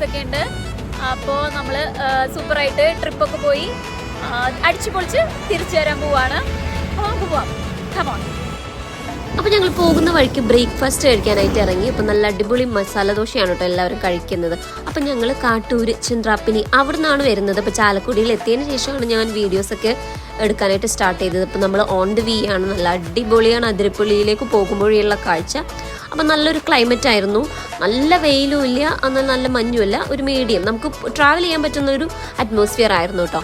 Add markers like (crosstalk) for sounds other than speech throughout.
വേറെ രണ്ട് ടീംസ് ഒക്കെ ഉണ്ട്. അപ്പോൾ നമ്മൾ സൂപ്പറായിട്ട് ട്രിപ്പൊക്കെ പോയി അടിച്ചു പൊളിച്ച് തിരിച്ചു വരാൻ പോവാണ്. അപ്പോൾ നമുക്ക് പോവാം. കമോൺ അപ്പോൾ ഞങ്ങൾ പോകുന്ന വഴിക്ക് ബ്രേക്ക്ഫാസ്റ്റ് കഴിക്കാനായിട്ട് ഇറങ്ങി. അപ്പോൾ നല്ല അടിപൊളി മസാല ദോശയാണ് കേട്ടോ എല്ലാവരും കഴിക്കുന്നത്. അപ്പോൾ ഞങ്ങൾ കാട്ടൂര് ചിന്ത്രാപ്പിനി അവിടെ നിന്നാണ് വരുന്നത്. അപ്പോൾ ചാലക്കുടിയിൽ എത്തിയതിന് ശേഷമാണ് ഞാൻ വീഡിയോസൊക്കെ എടുക്കാനായിട്ട് സ്റ്റാർട്ട് ചെയ്തത്. അപ്പോൾ നമ്മൾ ഓൺ ദി വി ആണ്. നല്ല അടിപൊളിയാണ്. അതിരപ്പള്ളിയിലേക്ക് പോകുമ്പോഴുള്ള കാഴ്ച. അപ്പം നല്ലൊരു ക്ലൈമറ്റ് ആയിരുന്നു. നല്ല വെയിലും ഇല്ല എന്നാൽ നല്ല മഞ്ഞുമില്ല ഒരു മീഡിയം നമുക്ക് ട്രാവൽ ചെയ്യാൻ പറ്റുന്ന ഒരു അറ്റ്മോസ്ഫിയർ ആയിരുന്നു കേട്ടോ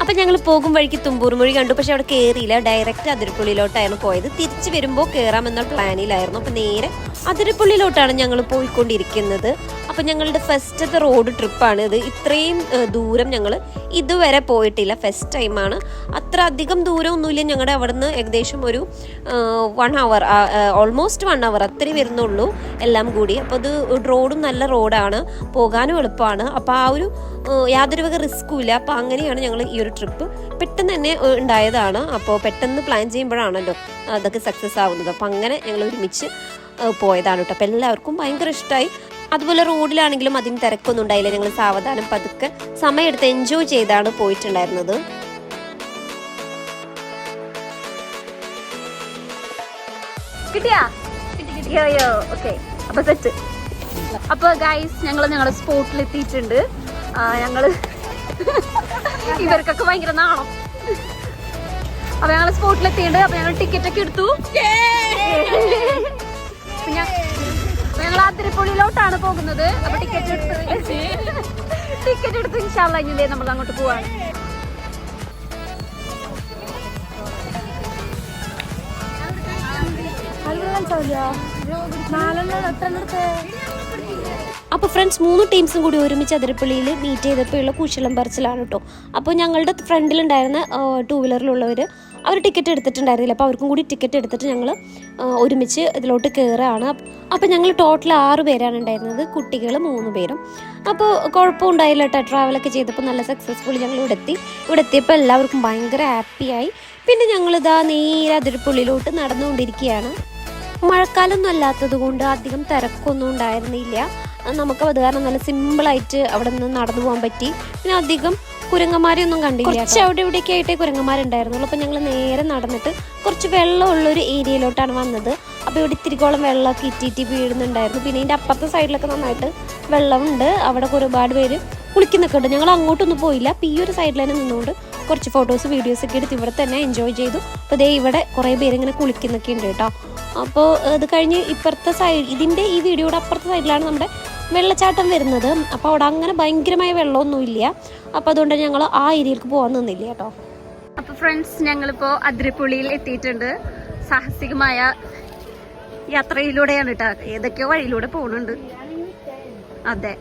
അപ്പം ഞങ്ങൾ പോകും വഴിക്ക് തുമ്പൂർ മൊഴി കണ്ടു. പക്ഷെ അവിടെ കയറിയില്ല ഡയറക്റ്റ് അതിരപ്പള്ളിയിലോട്ടായിരുന്നു പോയത്. തിരിച്ചു വരുമ്പോൾ കയറാമെന്ന പ്ലാനിലായിരുന്നു. അപ്പം നേരെ അതിരപ്പള്ളിയിലോട്ടാണ് ഞങ്ങൾ പോയിക്കൊണ്ടിരിക്കുന്നത്. അപ്പം ഞങ്ങളുടെ ഫസ്റ്റത്തെ റോഡ് ട്രിപ്പാണ് ഇത്. ഇത്രയും ദൂരം ഞങ്ങൾ ഇതുവരെ പോയിട്ടില്ല. ഫസ്റ്റ് ടൈമാണ്. അത്ര അധികം ദൂരമൊന്നുമില്ല. ഞങ്ങളുടെ അവിടെ നിന്ന് ഏകദേശം ഒരു one hour almost one hour അത്രയും വരുന്നുള്ളൂ. എല്ലാം കൂടി. അപ്പോൾ അത് റോഡും നല്ല റോഡാണ്. പോകാനും എളുപ്പമാണ് അപ്പോൾ ആ ഒരു യാതൊരു വക റിസ്ക്കും ഇല്ല. അപ്പോൾ അങ്ങനെയാണ് ഞങ്ങൾ ഈ ഒരു ട്രിപ്പ് പെട്ടെന്ന് തന്നെ ഉണ്ടായതാണ്. അപ്പോൾ പെട്ടെന്ന് പ്ലാൻ ചെയ്യുമ്പോഴാണല്ലോ അതൊക്കെ സക്സസ് ആവുന്നത്. അപ്പോൾ അങ്ങനെ ഞങ്ങൾ ഒരുമിച്ച് പോയതാണ് കേട്ടോ. അപ്പോൾ എല്ലാവർക്കും ഭയങ്കര ഇഷ്ടമായി അതുപോലെ റോഡിലാണെങ്കിലും അതിന് തിരക്കൊന്നും ഉണ്ടായില്ല. ഞങ്ങൾ സാവധാനം പതുക്കെ സമയമെടുത്ത് എൻജോയ് ചെയ്താണ് പോയിട്ടുണ്ടായിരുന്നത്. കിട്ടിയാ? കിട്ടിയോ ഓക്കെ അപ്പൊ സെറ്റ് അപ്പൊ ഗൈസ് ഞങ്ങൾ ഞങ്ങളുടെ സ്പോട്ടിൽ എത്തിയിട്ടുണ്ട്. ഞങ്ങൾ (laughs) ഇവർക്കൊക്കെ ഭയങ്കര നാണം. അപ്പൊ ഞങ്ങൾ സ്പോട്ടിൽ എത്തിയിട്ടുണ്ട്. അപ്പൊ ഞങ്ങൾ ടിക്കറ്റ് ഒക്കെ എടുത്തു. ഞങ്ങൾ ആതിരപ്പള്ളിയിലോട്ടാണ് പോകുന്നത്. അപ്പൊ ടിക്കറ്റ് എടുത്ത് (laughs) ടിക്കറ്റ് എടുത്ത് ഇൻഷാല്ല ഇനി നമ്മൾ അങ്ങോട്ട് പോവാണ് അപ്പോൾ ഫ്രണ്ട്സ് മൂന്ന് ടീംസും കൂടി ഒരുമിച്ച് അതിരപ്പള്ളിയിൽ മീറ്റ് ചെയ്തപ്പോഴുള്ള കുശലം പറച്ചിലാണ് കേട്ടോ അപ്പോൾ ഞങ്ങളുടെ ഫ്രണ്ടിലുണ്ടായിരുന്ന ടൂ വീലറിലുള്ളവർ അവർ ടിക്കറ്റ് എടുത്തിട്ടുണ്ടായിരുന്നില്ല. അപ്പോൾ അവർക്കും കൂടി ടിക്കറ്റ് എടുത്തിട്ട് ഞങ്ങൾ ഒരുമിച്ച് ഇതിലോട്ട് കയറുകയാണ് അപ്പോൾ ഞങ്ങൾ ടോട്ടൽ ആറ് പേരാണ് ഉണ്ടായിരുന്നത്. കുട്ടികൾ മൂന്ന് പേരും. അപ്പോൾ കുഴപ്പമുണ്ടായില്ല കേട്ടോ ട്രാവലൊക്കെ ചെയ്തപ്പോൾ നല്ല സക്സസ്ഫുള്ളി ഞങ്ങൾ ഇവിടെ എത്തി. ഇവിടെ എത്തിയപ്പോൾ എല്ലാവർക്കും ഭയങ്കര ഹാപ്പിയായി പിന്നെ ഞങ്ങളിതാ നേരെ അതിരപ്പള്ളിയിലോട്ട് നടന്നുകൊണ്ടിരിക്കുകയാണ്. മഴക്കാലമൊന്നും അല്ലാത്തത് കൊണ്ട് അധികം തിരക്കൊന്നും ഉണ്ടായിരുന്നില്ല. നമുക്ക് അത് കാരണം നല്ല സിമ്പിളായിട്ട് അവിടെ നിന്ന് നടന്നു പോകാൻ പറ്റി. പിന്നെ അധികം കുരങ്ങന്മാരെ ഒന്നും കണ്ടില്ല കുറച്ച് അവിടെ ഇവിടെയൊക്കെ ആയിട്ടേ കുരങ്ങന്മാരുണ്ടായിരുന്നുള്ളൂ അപ്പം ഞങ്ങൾ നേരെ നടന്നിട്ട് കുറച്ച് വെള്ളമുള്ള ഒരു ഏരിയയിലോട്ടാണ് വന്നത്. അപ്പോൾ ഇവിടെ ഇത്തിരിക്കോളം വെള്ളമൊക്കെ ഇറ്റിറ്റി വീഴുന്നുണ്ടായിരുന്നു. പിന്നെ ഇതിന്റെ അപ്പുറത്തെ സൈഡിലൊക്കെ നന്നായിട്ട് വെള്ളമുണ്ട്. അവിടെ ഒരുപാട് പേര് കുളിക്കുന്നൊക്കെ ഉണ്ട്. ഞങ്ങൾ അങ്ങോട്ടൊന്നും പോയില്ല. അപ്പോൾ ഈ ഒരു സൈഡിൽ തന്നെ നിന്നുകൊണ്ട് കുറച്ച് ഫോട്ടോസ് വീഡിയോസ് ഒക്കെ എടുത്ത് ഇവിടെ തന്നെ എൻജോയ് ചെയ്തു. അപ്പോൾ ദേ ഇവിടെ കുറേ പേര് ഇങ്ങനെ കുളിക്കുന്നൊക്കെ ഉണ്ട് കേട്ടോ. അപ്പോൾ ഇത് കഴിഞ്ഞ് ഇപ്പുറത്തെ സൈഡ് ഇതിന്റെ ഈ വീഡിയോയുടെ അപ്പുറത്തെ സൈഡിലാണ് നമ്മുടെ വെള്ളച്ചാട്ടം വരുന്നത്. അപ്പോൾ അവിടെ അങ്ങനെ ഭയങ്കരമായ വെള്ളമൊന്നുമില്ല അപ്പോൾ അതുകൊണ്ട് ഞങ്ങൾ ആ ഏരിയയിലേക്ക് പോകാൻ നിന്നില്ല കേട്ടോ. അപ്പോൾ ഫ്രണ്ട്സ് ഞങ്ങളിപ്പോൾ അതിരപ്പുള്ളിയിൽ എത്തിയിട്ടുണ്ട്. സാഹസികമായ യാത്രയിലൂടെയാണ് കേട്ടോ. ഏതൊക്കെയോ വഴിയിലൂടെ പോകുന്നുണ്ട് അതെ.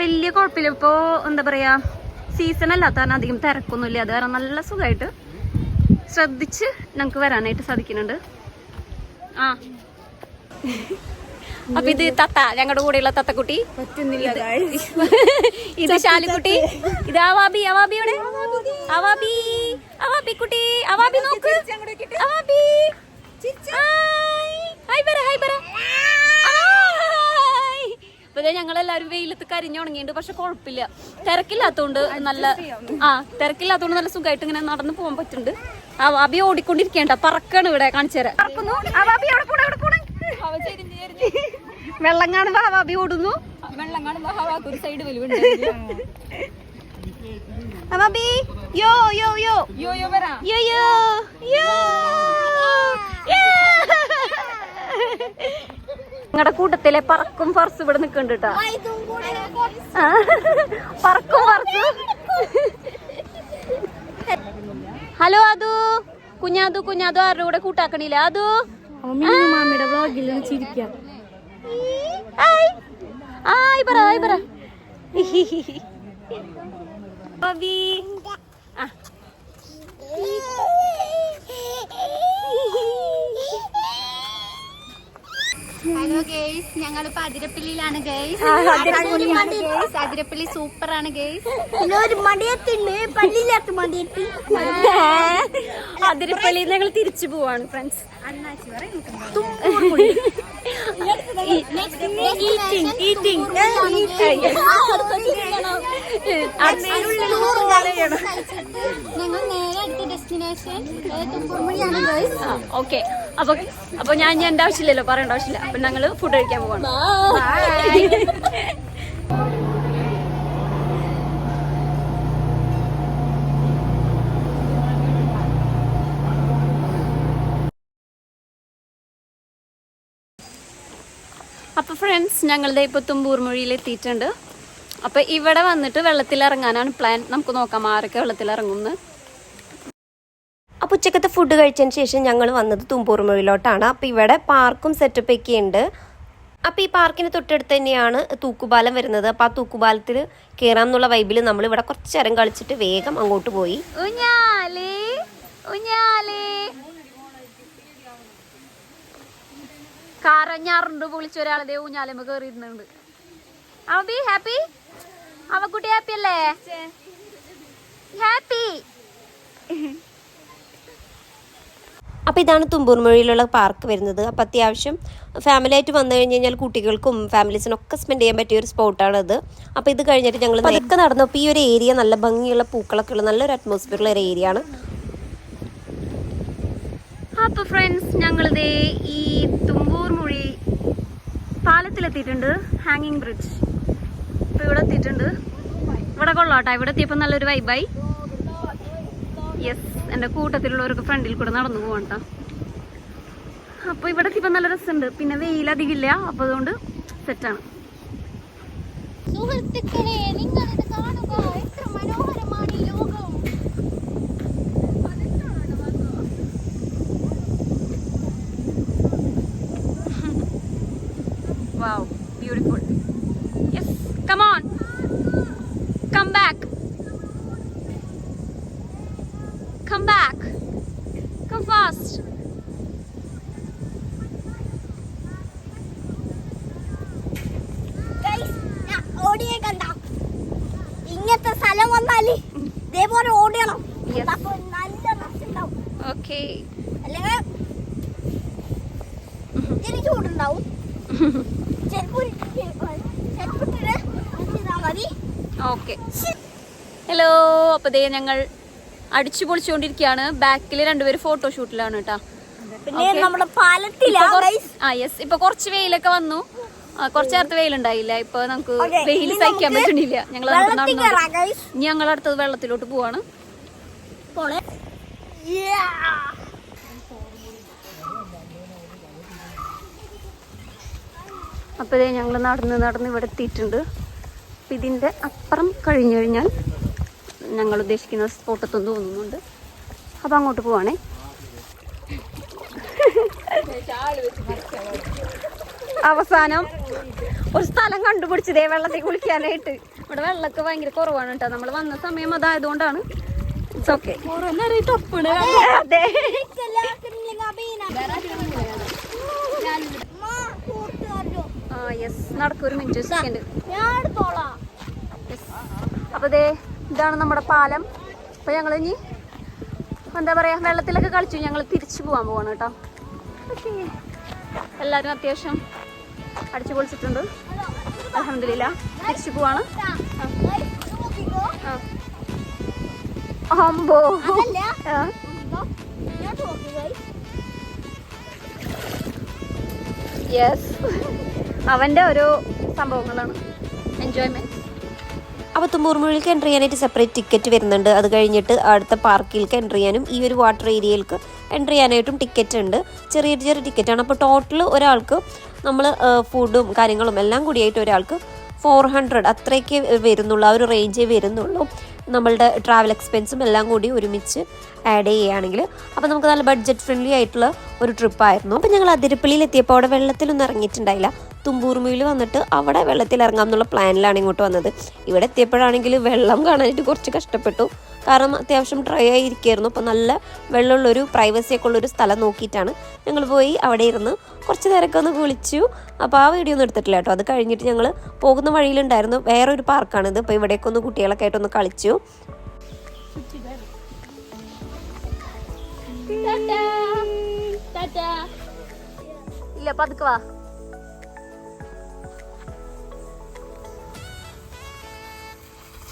വലിയ കുഴപ്പമില്ല. ഇപ്പോൾ എന്താ പറയുക സീസൺ അല്ലാത്ത കാരണം അധികം തിരക്കൊന്നുമില്ല. അത് കാരണം നല്ല സുഖമായിട്ട് ശ്രദ്ധിച്ച് ഞങ്ങൾക്ക് വരാനായിട്ട് സാധിക്കുന്നുണ്ട്. ആ. അപ്പൊ ഇത് തത്ത ഞങ്ങളുടെ കൂടെയുള്ള തത്തക്കുട്ടി. ഇത് (laughs) ഇത് ശാലിക്കുട്ടി. ഇത് അവാബി അവാബിയാണ് അവാബി. അവാബി. കുട്ടി അവാബി നോക്ക്. അവാബി. ഹായ്. ഹായ് പറ ഹായ് പറ. ഹായ്. ഇപ്പൊ ദേ ഞങ്ങളെല്ലാരും വെയിലത്ത് കരിഞ്ഞുണങ്ങിണ്ട് പക്ഷെ കുഴപ്പമില്ല തിരക്കില്ലാത്തോണ്ട് നല്ല ആ തിരക്കില്ലാത്തോണ്ട് നല്ല സുഖമായിട്ട് ഇങ്ങനെ നടന്നു പോകാൻ പറ്റുന്നുണ്ട്. ആ ഓടിക്കൊണ്ടിരിക്കണ്ട ഓടിക്കൊണ്ടിരിക്കേണ്ട പറക്കാണ് ഇവിടെ കാണിച്ചു തരാം പറക്കുന്നു. ആ വാബി അവിടെ പോണെ അവിടെ പോണെ. വെള്ളം കാണുമ്പോ ആ വാബി ഓടുന്നു. വെള്ളം കാണുമ്പോ ഹവാക്ക് ഒരു സൈഡ് വലിവുണ്ട് ആ യോ യോ യോ. യോ യോ വരാ. യോ യോ. യോ. നിങ്ങളുടെ കൂട്ടത്തിലെ പറക്കും ഫർസ് ഇവിടെ നിക്കണ്ട് കേട്ടോ പറക്കും ഫർസ് ഹലോ അതു കുഞ്ഞാതു കുഞ്ഞാതു ആരുടെ കൂടെ കൂട്ടാക്കണില്ല? അതു മാമിയുടെ വ്ളോഗിൽ ചിരിക്കാം. ഹായ്. പറ ഹായ് പറ. ആ. ഹലോ ഗേയ്സ് ഞങ്ങളിപ്പോ അതിരപ്പള്ളിയിലാണ് ഗേയ്സ് അതിരപ്പള്ളി സൂപ്പർ ആണ് ഗേയ്സ് അതിരപ്പള്ളി ഞങ്ങൾ തിരിച്ചു പോവാണ് ഫ്രണ്ട്സ് ഞങ്ങൾ നേരെ അടുത്ത ഡെസ്റ്റിനേഷൻ ഓക്കെ അപ്പൊ അപ്പൊ ഞാൻ ഞാൻ എന്റെ ആവശ്യമില്ലല്ലോ പറയേണ്ട ആവശ്യമില്ല. അപ്പൊ ഞങ്ങൾ ഫുഡ് കഴിക്കാൻ പോകണം അപ്പൊ ഫ്രണ്ട്സ് ഞങ്ങളുടെ ഇപ്പൊ തുമ്പൂർ മൊഴിയിൽ എത്തിയിട്ടുണ്ട്. അപ്പൊ ഇവിടെ വന്നിട്ട് വെള്ളത്തിൽ ഇറങ്ങാനാണ് പ്ലാൻ നമുക്ക് നോക്കാം ആരൊക്കെ വെള്ളത്തിൽ ഇറങ്ങുമെന്ന് അപ്പോൾ ഉച്ചക്കത്തെ ഫുഡ് കഴിച്ചതിന് ശേഷം ഞങ്ങൾ വന്നത് തുമ്പൂർമുഴിലോട്ടാണ് അപ്പോൾ ഇവിടെ പാർക്കും സെറ്റപ്പ് ഒക്കെ ഉണ്ട്. അപ്പോൾ ഈ പാർക്കിന് തൊട്ടടുത്ത് തന്നെയാണ് തൂക്കുപാലം വരുന്നത്. അപ്പോൾ ആ തൂക്കുപാലത്തിൽ കയറാം എന്നുള്ള വൈബിൽ നമ്മൾ ഇവിടെ കുറച്ച് നേരം കളിച്ചിട്ട് വേഗം അങ്ങോട്ട് പോയി. ഒരാളെ ഊഞ്ഞാലമ്മ കയറിയിരുന്നുണ്ട് ഹാപ്പി അവക്കുട്ടി ഹാപ്പി അല്ലേ? ഹാപ്പി അപ്പോൾ ഇതാണ് തുമ്പൂർമൊഴിയിലുള്ള പാർക്ക് വരുന്നത്. അപ്പോൾ അത്യാവശ്യം ഫാമിലി ആയിട്ട് വന്നു കഴിഞ്ഞ് കഴിഞ്ഞാൽ കുട്ടികൾക്കും ഫാമിലീസിനൊക്കെ സ്പെൻഡ് ചെയ്യാൻ പറ്റിയ ഒരു സ്പോട്ടാണ് അത്. അപ്പോൾ ഇത് കഴിഞ്ഞിട്ട് ഞങ്ങൾ നടന്നു. നടന്നപ്പോൾ ഈ ഒരു ഏരിയ നല്ല ഭംഗിയുള്ള പൂക്കളൊക്കെ ഉള്ള നല്ലൊരു അറ്റ്മോസ്ഫിയറുള്ള ഒരു ഏരിയ ആണ്. അപ്പോൾ ഫ്രണ്ട്സ് ഞങ്ങളിതേ ഈ തുമ്പൂർ മൊഴി പാലത്തിലെത്തിയിട്ടുണ്ട്. ഹാങ്ങിങ് ബ്രിഡ്ജ് ഇപ്പോൾ ഇവിടെ എത്തിയിട്ടുണ്ട്. ഇവിടെ കൊള്ളാട്ടോ ഇവിടെ എത്തിയപ്പോൾ നല്ലൊരു വൈബായി എന്റെ കൂട്ടത്തിലുള്ളവർക്ക് ഫ്രണ്ടിൽ കൂടെ നടന്നു പോവാം കേട്ടോ അപ്പോൾ ഇവിടെ ഇപ്പം നല്ല രസമുണ്ട്. പിന്നെ വെയിൽ അധികമില്ല അപ്പോൾ അതുകൊണ്ട് സെറ്റാണ് ഇതേപോലെ ഓടിയണം. അപ്പൊ നല്ല. അല്ലെങ്കിൽ ഇതിന് ചൂടുണ്ടാവും. ഓക്കെ ഹലോ അപ്പൊ ദേ ഞങ്ങൾ അടിച്ചു പൊളിച്ചുകൊണ്ടിരിക്കുകയാണ് ബാക്കിൽ രണ്ടുപേര് ഫോട്ടോഷൂട്ടിലാണ് കേട്ടാ പിന്നെ. നമ്മുടെ പാലത്തിലാ. ആ യെസ് ഇപ്പൊ കുറച്ച് വെയിലൊക്കെ വന്നു. കുറച്ച് നേരത്തെ വെയിലുണ്ടായില്ല. ഇപ്പൊ നമുക്ക് വെയിൽ സഹിക്കാൻ പറ്റുന്നില്ല പറ്റണില്ല. ഞങ്ങൾ ഞങ്ങൾ അടുത്തത് വെള്ളത്തിലോട്ട് പോവാണ്. അപ്പൊ ഇതേ ഞങ്ങൾ നടന്ന് നടന്ന് ഇവിടെ എത്തിയിട്ടുണ്ട്. അപ്പം ഇതിന്റെ അപ്പുറം കഴിഞ്ഞു കഴിഞ്ഞാൽ ഞങ്ങൾ ഉദ്ദേശിക്കുന്ന സ്പോട്ടെത്തും തോന്നുന്നുണ്ട് അപ്പൊ അങ്ങോട്ട് പോവാണേ. അവസാനം ഒരു സ്ഥലം കണ്ടുപിടിച്ചതേ വെള്ളത്തിൽ കുളിക്കാനായിട്ട്. ഇവിടെ വെള്ളമൊക്കെ ഭയങ്കര കുറവാണ് കേട്ടോ. നമ്മൾ വന്ന സമയം അതായതുകൊണ്ടാണ്. ഇറ്റ്സ് ഓക്കെ (laughs) അതെ. ആ യെസ് നടക്കും ഒരു മിനിറ്റ് സെക്കൻഡ് അപ്പോൾ ദേ ഇതാണ് നമ്മുടെ പാലം. അപ്പൊ ഞങ്ങൾ ഇനി എന്താ പറയാ വെള്ളത്തിലൊക്കെ കളിച്ചു. ഞങ്ങൾ തിരിച്ചു പോവാൻ പോവാണ് കേട്ടോ. എല്ലാരും എല്ലാവരും അത്യാവശ്യം അടിച്ചു പൊളിച്ചിട്ടുണ്ട്. അലഹമില്ല തിരിച്ചു പോവാണ്. അമ്പോ. യെസ് അവന്റെ ഓരോ സംഭവങ്ങളാണ്. എൻജോയ്മെന്റ് അപ്പോൾ തുമ്പൂർമുഴിക്ക് എന്റർ ചെയ്യാനായിട്ട് സെപ്പറേറ്റ് ടിക്കറ്റ് വരുന്നുണ്ട്. അത് കഴിഞ്ഞിട്ട് അടുത്ത പാർക്കിലേക്ക് എന്റർ ചെയ്യാനും ഈ ഒരു വാട്ടർ ഏരിയയിലേക്ക് എന്റർ ചെയ്യാനായിട്ടും ടിക്കറ്റ് ഉണ്ട്. ചെറിയ ചെറിയ ടിക്കറ്റാണ് അപ്പോൾ ടോട്ടൽ ഒരാൾക്ക് നമ്മൾ ഫുഡും കാര്യങ്ങളും എല്ലാം കൂടിയായിട്ട് ഒരാൾക്ക് ഫോർ ഹൺഡ്രഡ് അത്രയൊക്കെ വരുന്നുള്ളൂ. ആ ഒരു റേഞ്ചേ വരുന്നുള്ളൂ. നമ്മളുടെ ട്രാവൽ എക്സ്പെൻസും എല്ലാം കൂടി ഒരുമിച്ച് ആഡ് ചെയ്യുകയാണെങ്കിൽ. അപ്പോൾ നമുക്ക് നല്ല ബഡ്ജറ്റ് ഫ്രണ്ട്ലി ആയിട്ടുള്ള ഒരു ട്രിപ്പായിരുന്നു അപ്പോൾ ഞങ്ങൾ അതിരപ്പള്ളിയിൽ എത്തിയപ്പോൾ അവിടെ വെള്ളത്തിലൊന്നും ഇറങ്ങിയിട്ടുണ്ടായില്ല. തുമ്പൂർമുയിൽ വന്നിട്ട് അവിടെ വെള്ളത്തിൽ ഇറങ്ങാം എന്നുള്ള പ്ലാനിലാണ് ഇങ്ങോട്ട് വന്നത്. ഇവിടെ എത്തിയപ്പോഴാണെങ്കിൽ വെള്ളം കാണാനായിട്ട് കുറച്ച് കഷ്ടപ്പെട്ടു. കാരണം അത്യാവശ്യം ഡ്രൈ ആയിരിക്കുമായിരുന്നു അപ്പോൾ നല്ല വെള്ളമുള്ളൊരു പ്രൈവസി ഒക്കെ ഉള്ളൊരു സ്ഥലം നോക്കിയിട്ടാണ് ഞങ്ങൾ പോയി അവിടെ ഇരുന്ന് കുറച്ച് നേരമൊക്കെ ഒന്ന് കുളിച്ചു. അപ്പോൾ ആ വീഡിയോ ഒന്നും എടുത്തിട്ടില്ല കേട്ടോ. അത് കഴിഞ്ഞിട്ട് ഞങ്ങൾ പോകുന്ന വഴിയിലുണ്ടായിരുന്നു. വേറൊരു പാർക്കാണിത് അപ്പോൾ ഇവിടേക്ക് ഒന്ന് കുട്ടികളൊക്കെ ആയിട്ടൊന്ന് കളിച്ചു. ഇല്ല പതുക്കെ വാ.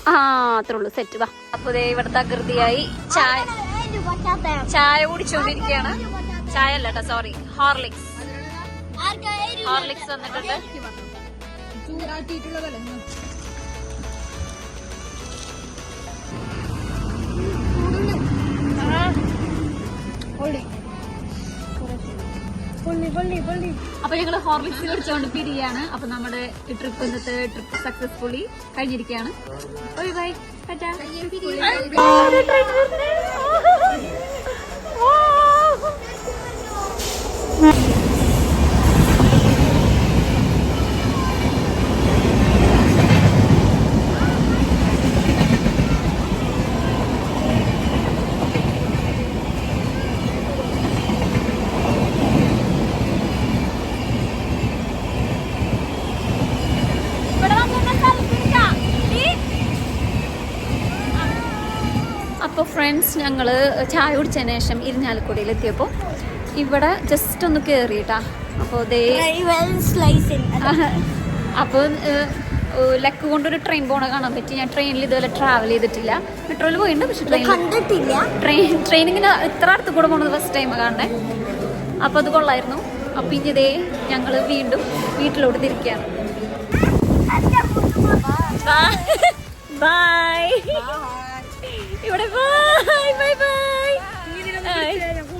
ആ അത്രേ ഉള്ളൂ സെറ്റ് വാ. അപ്പൊ ദേ ഇവിടുത്തെ അകൃതിയായി ചായ ചായ കുടിച്ചുകൊണ്ടിരിക്കുകയാണ് ചായ അല്ല കേട്ടോ സോറി ഹോർലിക്സ് ഹോർലിക്സ് വന്നിട്ടുണ്ട് അപ്പൊ ഞങ്ങൾ ഹോർലിക്സിൽ കുടിച്ചുകൊണ്ട് പിരിയാണ്. അപ്പൊ നമ്മുടെ ഈ ട്രിപ്പ് ഇന്നത്തെ ട്രിപ്പ് സക്സസ്ഫുള്ളി കഴിഞ്ഞിരിക്കുകയാണ്. Bye bye tata. ഫ്രണ്ട്സ് ഞങ്ങൾ ചായ കുടിച്ചതിന് ശേഷം ഇരിഞ്ഞാലക്കുടിയിൽ എത്തിയപ്പോൾ ഇവിടെ ജസ്റ്റ് ഒന്ന് കയറിയിട്ടാ അപ്പോൾ അപ്പോൾ ലക്ക് കൊണ്ടൊരു ട്രെയിൻ പോണ കാണാൻ പറ്റി. ഞാൻ ട്രെയിനിൽ ഇതുപോലെ ട്രാവൽ ചെയ്തിട്ടില്ല. മെട്രോയിൽ പോയിട്ടുണ്ട് പക്ഷെ ട്രെയിൻ കണ്ടിട്ടില്ല. ട്രെയിൻ ട്രെയിൻ ഇങ്ങനെ ഇത്ര അടുത്ത് കൂടെ പോണത് ഫസ്റ്റ് ടൈം കാണണേ അപ്പോൾ അത് കൊള്ളായിരുന്നു. അപ്പം ഇനി ഇതേ ഞങ്ങൾ വീണ്ടും വീട്ടിലോട്ട് തിരിക്കുകയാണ് ബൈ ഇവിടെ. Bye bye bye